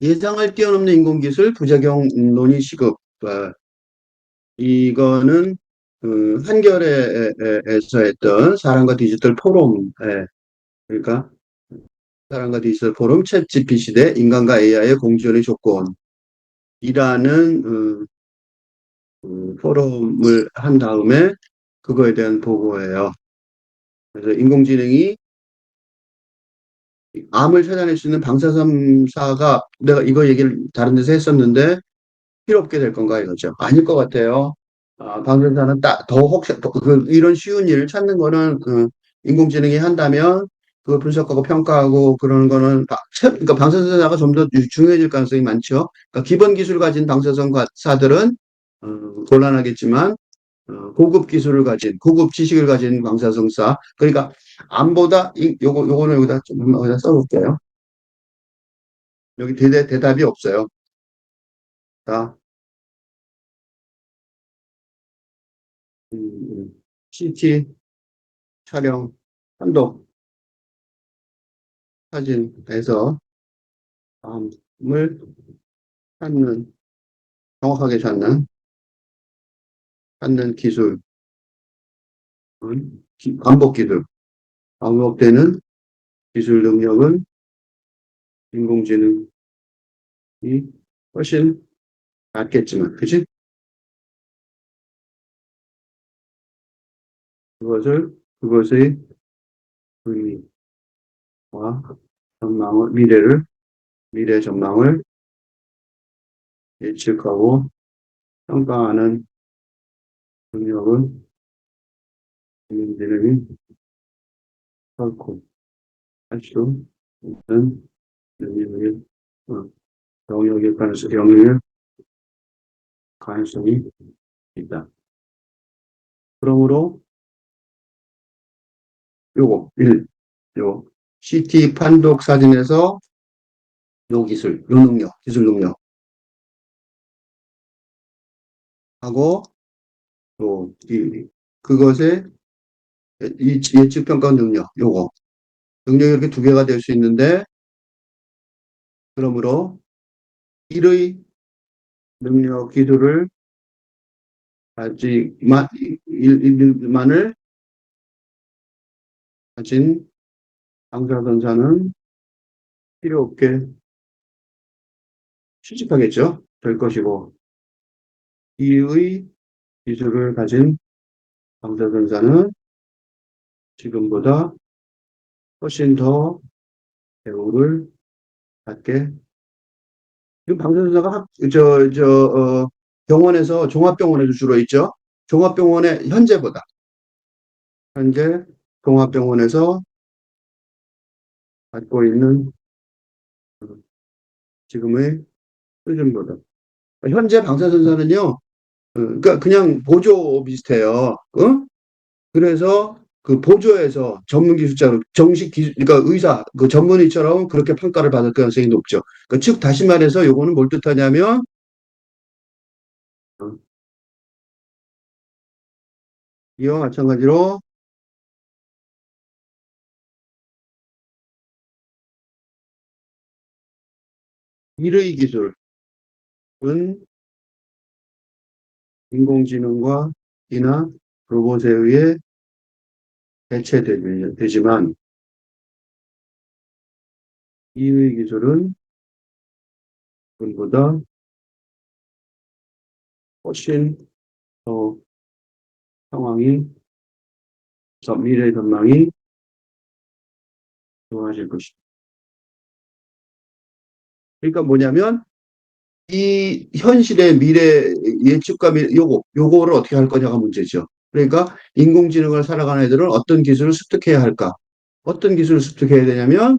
예상을 뛰어넘는 인공기술 부작용 논의 시급. 어, 이거는 그 한겨레에서 했던 사람과 디지털 포럼, 예, 그러니까 사람과 디지털 포럼 챗 GPT 대 인간과 AI의 공존의 조건이라는 어, 그 포럼을 한 다음에 그거에 대한 보고예요. 그래서 인공지능이 암을 찾아낼 수 있는 방사선사가 내가 이거 얘기를 다른 데서 했었는데 필요 없게 될 건가 이거죠. 아닐 것 같아요. 아, 방사선사는 딱 더 혹시 더 그, 이런 쉬운 일을 찾는 거는 그 인공지능이 한다면 그걸 분석하고 평가하고 그러는 거는 그러니까 방사선사가 좀 더 중요해질 가능성이 많죠. 그러니까 기본 기술 가진 방사선사들은 어, 곤란하겠지만 어, 고급 기술을 가진 고급 지식을 가진 방사선사 그러니까 암보다 이, 요거 요거는 여기다 좀 여기다 써볼게요. 여기 대, 대답이 없어요. 자, 음, 음. CT 촬영 판독 사진에서 암을 찾는 정확하게 찾는 찾는 기술 반복 기술 반복되는 기술 능력은 인공지능이 훨씬 낫겠지만 그치? 그것을 그것의 의미와 전망을 미래를 미래 전망을 예측하고 평가하는 능력은 인공지능이 결코 할수 있는 영역일, 어, 영역일 가능성, 영역일 가능성이 있다. 그러므로 요거 1, 요 CT 판독 사진에서 요 기술, 요 능력, 기술 능력 하고 요 이, 그것의 이 예측 평가 능력, 요거 능력이 이렇게 두 개가 될 수 있는데 그러므로 1의 능력 기술을 가지만 일만을 가진 당사전사는 필요 없게 취직하겠죠. 될 것이고 이의 기술을 가진 당사전사는 지금보다 훨씬 더 배우를 받게 지금 방사선사가 학, 저, 저, 어, 병원에서 종합병원에서 주로 있죠. 종합병원에 현재보다 현재 종합병원에서 받고 있는 어, 지금의 수준보다 현재 방사선사는요. 어, 그러니까 그냥 보조 비슷해요. 어? 그래서 그 보조에서 전문 기술자로 정식 기술 그러니까 의사 그 전문의처럼 그렇게 평가를 받을 가능성이 높죠. 그러니까 즉 다시 말해서 요거는 뭘 뜻하냐면 어, 이와 마찬가지로 일의 기술은 인공지능과 이나 로봇에 의해 대체되지만 이의 기술은 그보다 훨씬 더 상황이 저 미래 전망이 좋아질 것이다. 그러니까 뭐냐면 이 현실의 미래 예측과 미래, 요거 요거를 어떻게 할 거냐가 문제죠. 그러니까 인공지능을 살아가는 애들은 어떤 기술을 습득해야 할까? 어떤 기술을 습득해야 되냐면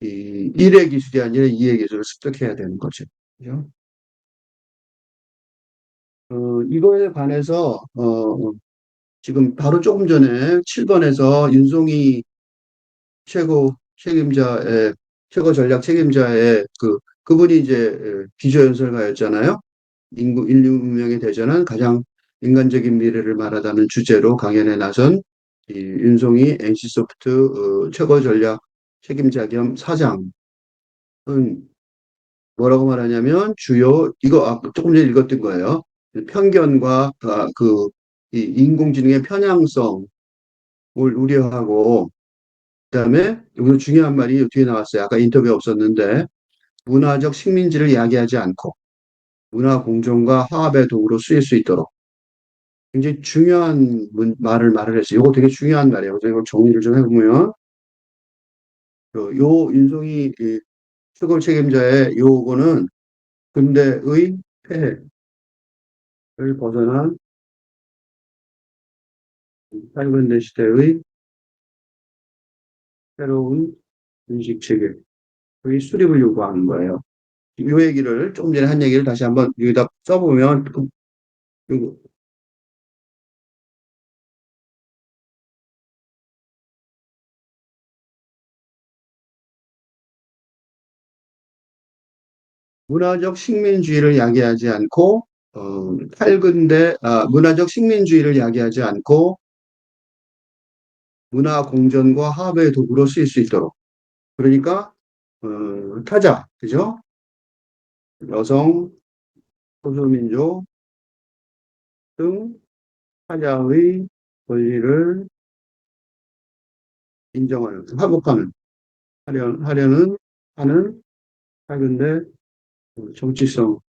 이 1의 기술이 아니라 2의 기술을 습득해야 되는 거죠. 그죠? 어, 이거에 관해서 어, 지금 바로 조금 전에 7번에서 윤송이 최고 책임자의 최고 전략 책임자의 그 그분이 이제 기조연설가였잖아요. 인구 인류 문명에 대전한 가장 인간적인 미래를 말하다는 주제로 강연에 나선 이 윤송이 NC소프트 어, 최고 전략 책임자 겸 사장은 뭐라고 말하냐면 주요 이거 아, 조금 전에 읽었던 거예요. 편견과 아, 그이 인공지능의 편향성을 우려하고 그다음에 오늘 중요한 말이 뒤에 나왔어요. 아까 인터뷰에 없었는데 문화적 식민지를 야기하지 않고 문화 공존과 화합의 도구로 쓰일 수 있도록 굉장히 중요한 문- 말을 말을 했어요. 이거 되게 중요한 말이에요. 그래서 이걸 정리를 좀 해보면 그요 윤송이 이 수급 책임자의 요거는 근대의 폐해를 벗어난 탈근대 시대의 새로운 인식 체계의 수립을 요구하는 거예요. 이 얘기를 조금 전에 한 얘기를 다시 한번 여기다 써보면 그- 요거 문화적 식민주의를 야기하지 않고 어, 탈근대 아, 문화적 식민주의를 야기하지 않고 문화 공존과 화합의 도구로 쓰일 수 있도록 그러니까 어, 타자 그죠? 여성, 소수민족 등 타자의 권리를 인정하는 회복하는 하려, 하려는 하는 탈근대 정치성을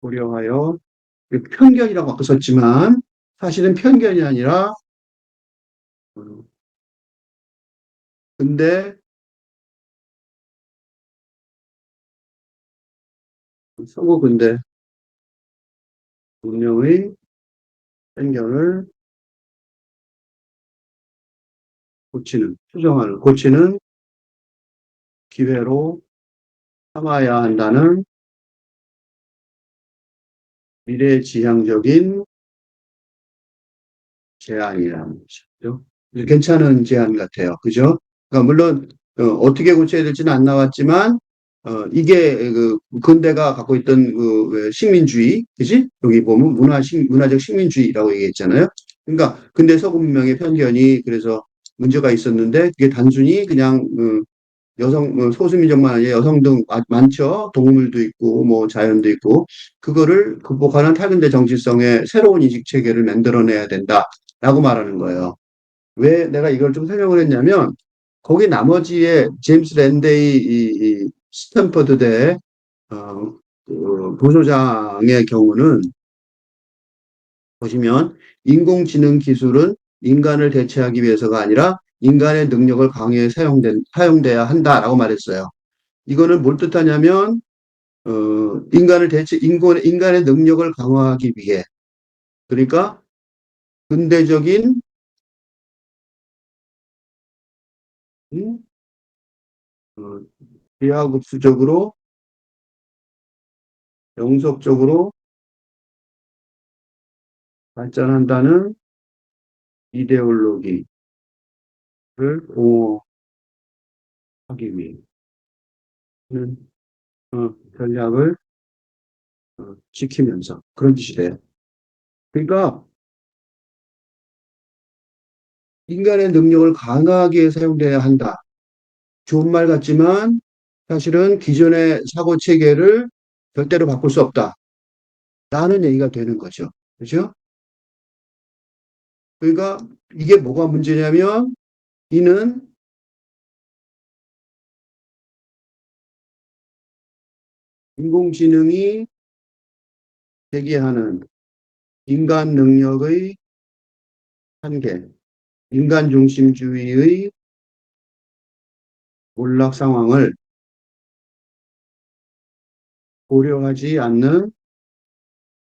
고려하여 편견이라고 아까 썼지만 사실은 편견이 아니라 어, 근데 서구 근대 문명의 편견을 고치는 수정하는 고치는 기회로 삼아야 한다는 미래지향적인 제안이라는 거죠. 괜찮은 제안 같아요. 그죠? 그러니까 물론 어, 떻게 고쳐야 될지는 안 나왔지만 어, 이게 그 근대가 갖고 있던 그 식민주의, 그지? 여기 보면 문화 식, 문화적 식민주의라고 얘기했잖아요. 그러니까 근대 서구 문명의 편견이 그래서 문제가 있었는데 그게 단순히 그냥 어, 여성 뭐 소수민족만 아니라 여성 등 많죠. 동물도 있고 뭐 자연도 있고 그거를 극복하는 탈근대 정치성의 새로운 인식 체계를 만들어내야 된다 라고 말하는 거예요. 왜 내가 이걸 좀 설명을 했냐면 거기 나머지의 제임스 랜데이 이, 이 스탠퍼드대 어, 그 부소장의 경우는 보시면 인공지능 기술은 인간을 대체하기 위해서가 아니라 인간의 능력을 강하게 사용된, 사용돼야 한다라고 말했어요. 이거는 뭘 뜻하냐면 어, 인간을 대체 인간, 인간의 능력을 강화하기 위해 그러니까 근대적인 음, 어, 비하급수적으로 영속적으로 발전한다는 이데올로기를 보호하기 위해 는 어, 전략을 어, 지키면서 그런 뜻이 돼요. 그러니까 인간의 능력을 강하게 사용돼야 한다. 좋은 말 같지만 사실은 기존의 사고 체계를 절대로 바꿀 수 없다. 라는 얘기가 되는 거죠. 그죠? 그러니까 이게 뭐가 문제냐면 이는 인공지능이 제기하는 인간 능력의 한계, 인간 중심주의의 몰락 상황을 고려하지 않는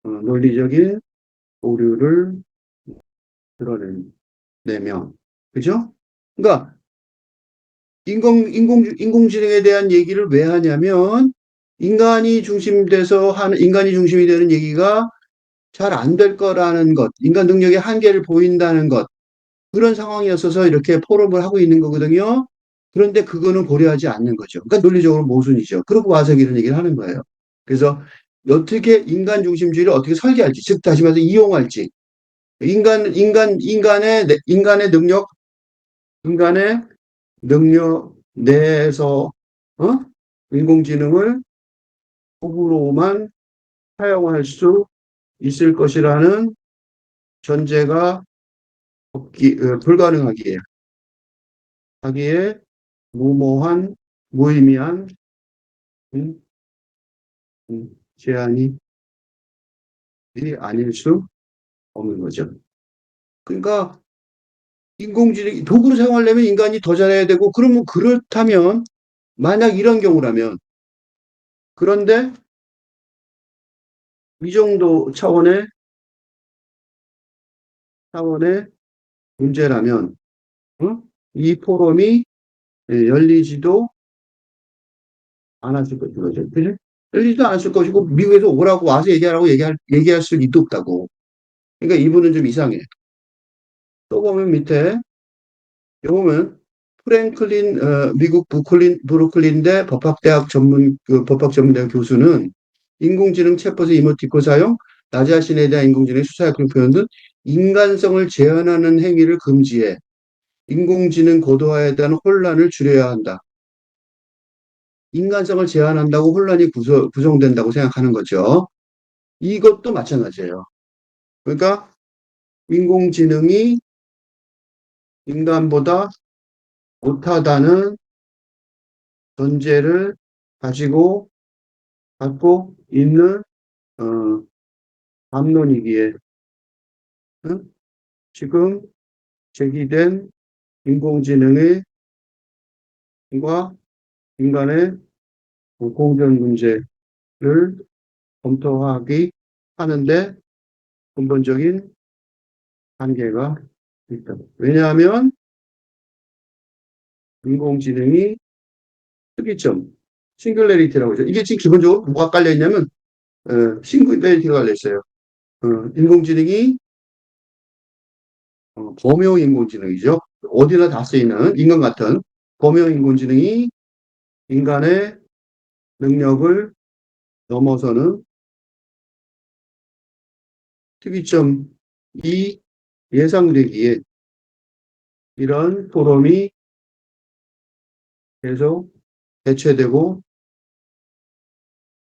어, 논리적인 오류를 드러내며, 그죠? 그러니까 인공 인공 인공지능에 대한 얘기를 왜 하냐면 인간이 중심돼서 하는 인간이 중심이 되는 얘기가 잘 안 될 거라는 것, 인간 능력의 한계를 보인다는 것 그런 상황이었어서 이렇게 포럼을 하고 있는 거거든요. 그런데 그거는 고려하지 않는 거죠. 그러니까 논리적으로 모순이죠. 그러고 와서 이런 얘기를 하는 거예요. 그래서 어떻게 인간 중심주의를 어떻게 설계할지, 즉 다시 말해서 이용할지, 인간 인간 인간의 인간의 능력, 인간의 능력 내에서 어? 인공지능을 호불호만 사용할 수 있을 것이라는 전제가 없기, 어, 불가능하기에 하기에 무모한 무의미한 음, 음, 제한이 이 아닐 수 없는 거죠. 그러니까 인공지능 도구를 사용하려면 인간이 더 잘해야 되고 그러면 그렇다면 만약 이런 경우라면 그런데 이 정도 차원의 차원의 문제라면 어? 이 포럼이 예, 열리지도 않았을 거죠. 그죠? 열리지도 않았을 것이고 미국에서 오라고 와서 얘기하라고 얘기할 얘기할 수도 없다고. 그러니까 이분은 좀 이상해. 또 보면 밑에 여기 보면 프랭클린 어, 미국 부클린 브루클린대 법학대학 전문 그 법학전문대학 교수는 인공지능 챗봇의 이모티콘 사용, 나 자신에 대한 인공지능 수사학교 표현 등 인간성을 제한하는 행위를 금지해 인공지능 고도화에 대한 혼란을 줄여야 한다. 인간성을 제한한다고 혼란이 구성, 구성된다고 생각하는 거죠. 이것도 마찬가지예요. 그러니까 인공지능이 인간보다 못하다는 전제를 가지고 갖고 있는 어, 담론이기에 응? 지금 제기된 인공지능의 과 인간의 공존 문제를 검토하기 하는데 근본적인 한계가 있다. 왜냐하면 인공지능이 특이점, 싱글레리티라고 하죠. 이게 지금 기본적으로 뭐가 깔려 있냐면 어, 싱글레리티가 깔려 있어요. 어, 인공지능이 어, 범용 인공지능이죠. 어디나 다 쓰이는 인간 같은 범용 인공지능이 인간의 능력을 넘어서는 특이점이 예상되기에 이런 포럼이 계속 대체되고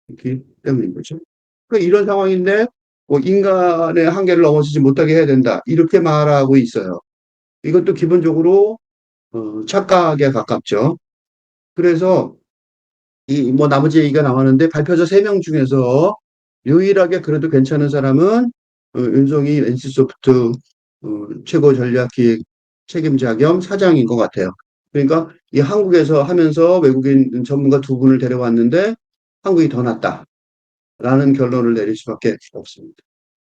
있기 때문인 거죠. 그러니까 이런 상황인데 뭐 인간의 한계를 넘어서지 못하게 해야 된다. 이렇게 말하고 있어요. 이것도 기본적으로 어, 착각에 가깝죠. 그래서 이 뭐 나머지 얘기가 나왔는데 발표자 3명 중에서 유일하게 그래도 괜찮은 사람은 어, 윤성이 NC소프트 어, 최고 전략기획 책임자 겸 사장인 것 같아요. 그러니까 이 한국에서 하면서 외국인 전문가 두 분을 데려왔는데 한국이 더 낫다. 라는 결론을 내릴 수밖에 없습니다.